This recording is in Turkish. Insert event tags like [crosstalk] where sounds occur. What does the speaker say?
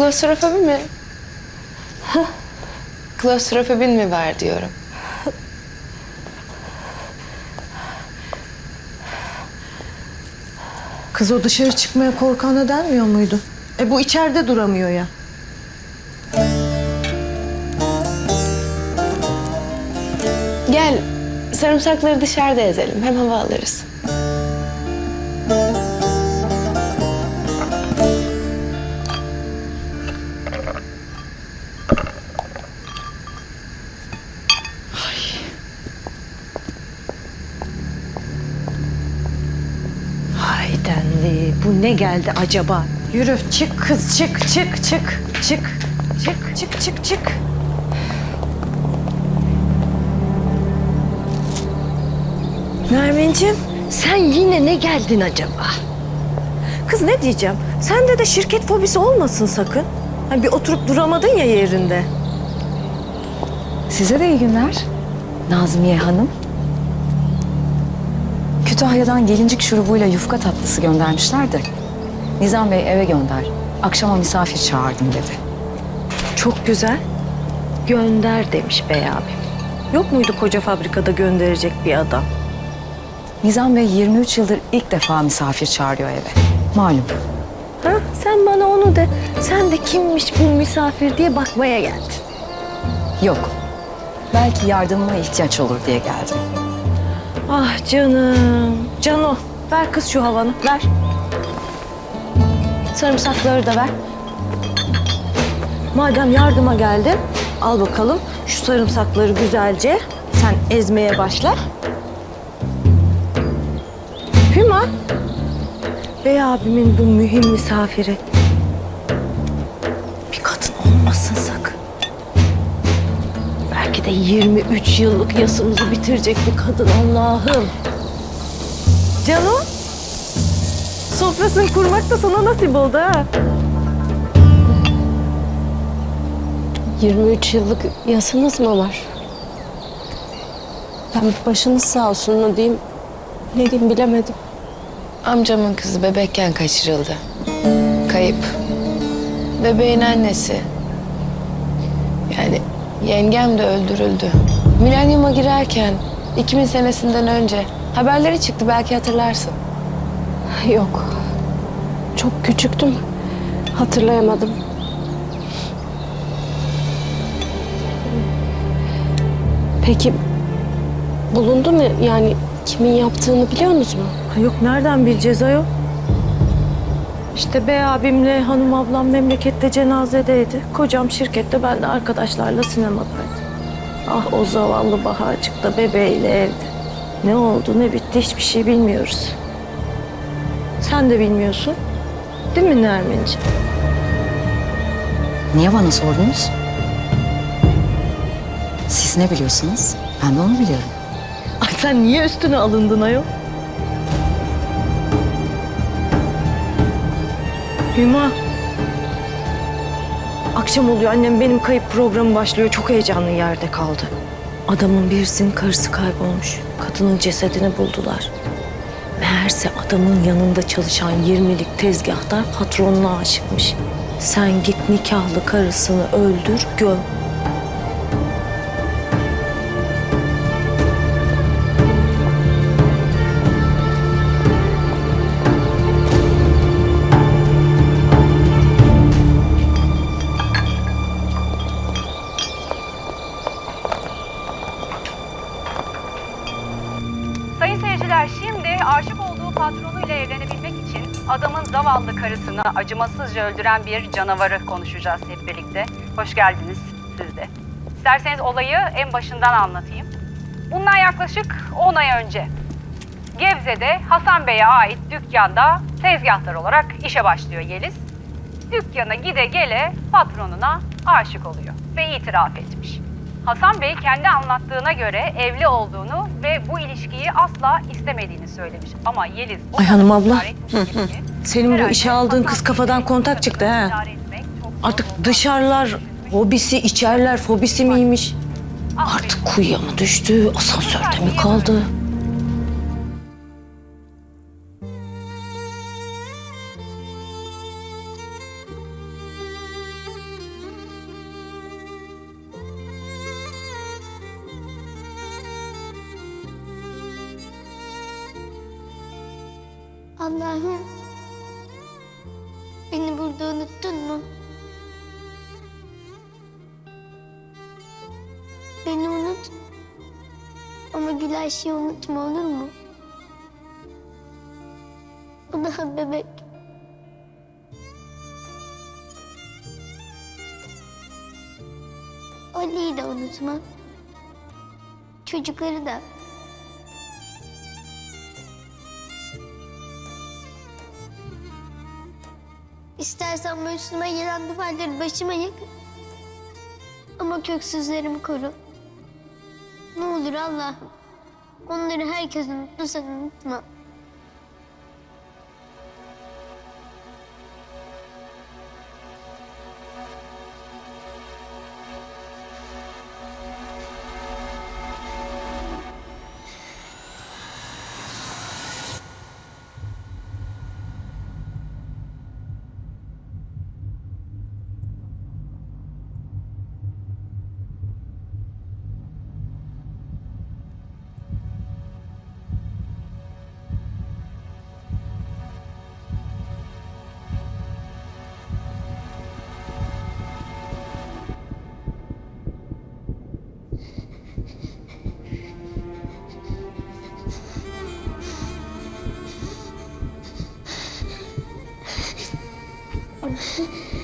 Klostrofobi mi? Klostrofobin mi var diyorum. Kız o dışarı çıkmaya korkana denmiyor muydu? E bu içeride duramıyor ya. Gel sarımsakları dışarıda ezelim. Hem hava alırız. Ne geldi acaba? Yürü çık kız çık çık çık çık çık çık çık çık. Nermin'ciğim sen yine ne geldin acaba? Kız ne diyeceğim? Sende de şirket fobisi olmasın sakın. Hani bir oturup duramadın ya yerinde. Size de iyi günler. Nazmiye Hanım. Kütahya'dan gelincik şurubuyla yufka tatlısı göndermişler de. Nizam Bey eve gönder. Akşama misafir çağırdım dedi. Çok güzel. Gönder demiş bey abi. Yok muydu koca fabrikada gönderecek bir adam? Nizam Bey 23 yıldır ilk defa misafir çağırıyor eve. Malum. Ha, sen bana onu de. Sen de kimmiş bu misafir diye bakmaya geldin. Yok. Belki yardımıma ihtiyaç olur diye geldim. Ah canım. Cano ver kız şu havanı ver. Sarımsakları da ver. Madem yardıma geldin al bakalım şu sarımsakları güzelce sen ezmeye başla. Hüma. Bey abimin bu mühim misafiri. Bir kadın olmasın sakın. Belki de 23 yıllık yasımızı bitirecek bir kadın Allah'ım. Cano, sofrasını kurmak da sana nasip oldu ha. 23 yıllık yasınız mı var? Ben başınız sağ olsun ne diyeyim, ne diyeyim bilemedim. Amcamın kızı bebekken kaçırıldı. Kayıp. Bebeğin annesi. Yani yengem de öldürüldü. Milenyuma girerken 2000 senesinden önce haberleri çıktı belki hatırlarsın. Yok, çok küçüktüm, hatırlayamadım. Peki bulundu mu yani kimin yaptığını biliyor musunuz mu? Yok nereden bileceğiz ayol? İşte bey abimle hanım ablam memlekette cenazedeydi. Kocam şirkette ben de arkadaşlarla sinemadaydım. Ah o zavallı Baharcık da bebeğiyle evde. Ne oldu ne bitti hiçbir şey bilmiyoruz. Sen de bilmiyorsun. Değil mi Nermin'ciğim? Niye bana sordunuz? Siz ne biliyorsunuz? Ben de onu biliyorum. Ay sen niye üstüne alındın ayol? Hüma. Akşam oluyor annem benim kayıp programı başlıyor. Çok heyecanlı yerde kaldı. Adamın birisinin karısı kaybolmuş. Kadının cesedini buldular. Meğerse adamın yanında çalışan 20'lik tezgahtar patronuna aşıkmış. Sen git nikahlı karısını öldür, göm. Şimdi aşık olduğu patronuyla evlenebilmek için adamın zavallı karısını acımasızca öldüren bir canavarı konuşacağız hep birlikte. Hoş geldiniz siz de. İsterseniz olayı en başından anlatayım. Bundan yaklaşık 10 ay önce Gebze'de Hasan Bey'e ait dükkanda tezgahtar olarak işe başlıyor Yeliz. Dükkana gide gele patronuna aşık oluyor ve itiraf etmiş. Hasan Bey kendi anlattığına göre evli olduğunu ve bu ilişkiyi asla istemediğini söylemiş. Ama Yeliz... Ay hanım abla. Senin bu işe aldığın kız kafadan kontak çıktı ha. Artık dışarılar hobisi, içerler fobisi miymiş? Artık kuyuya mı düştü, asansörde mi kaldı? Allah'ım beni burada unuttun mu? Beni unut ama Gülayşe'yi unutma olur mu? O daha bebek. Ali'yi de unutma. Çocukları da. İstersen bu üstüme gelen duvarları başıma yık. Ama köksüzlerimi koru. Ne olur Allah'ım. Onları herkes unuttu sen unutma. 哼 [laughs]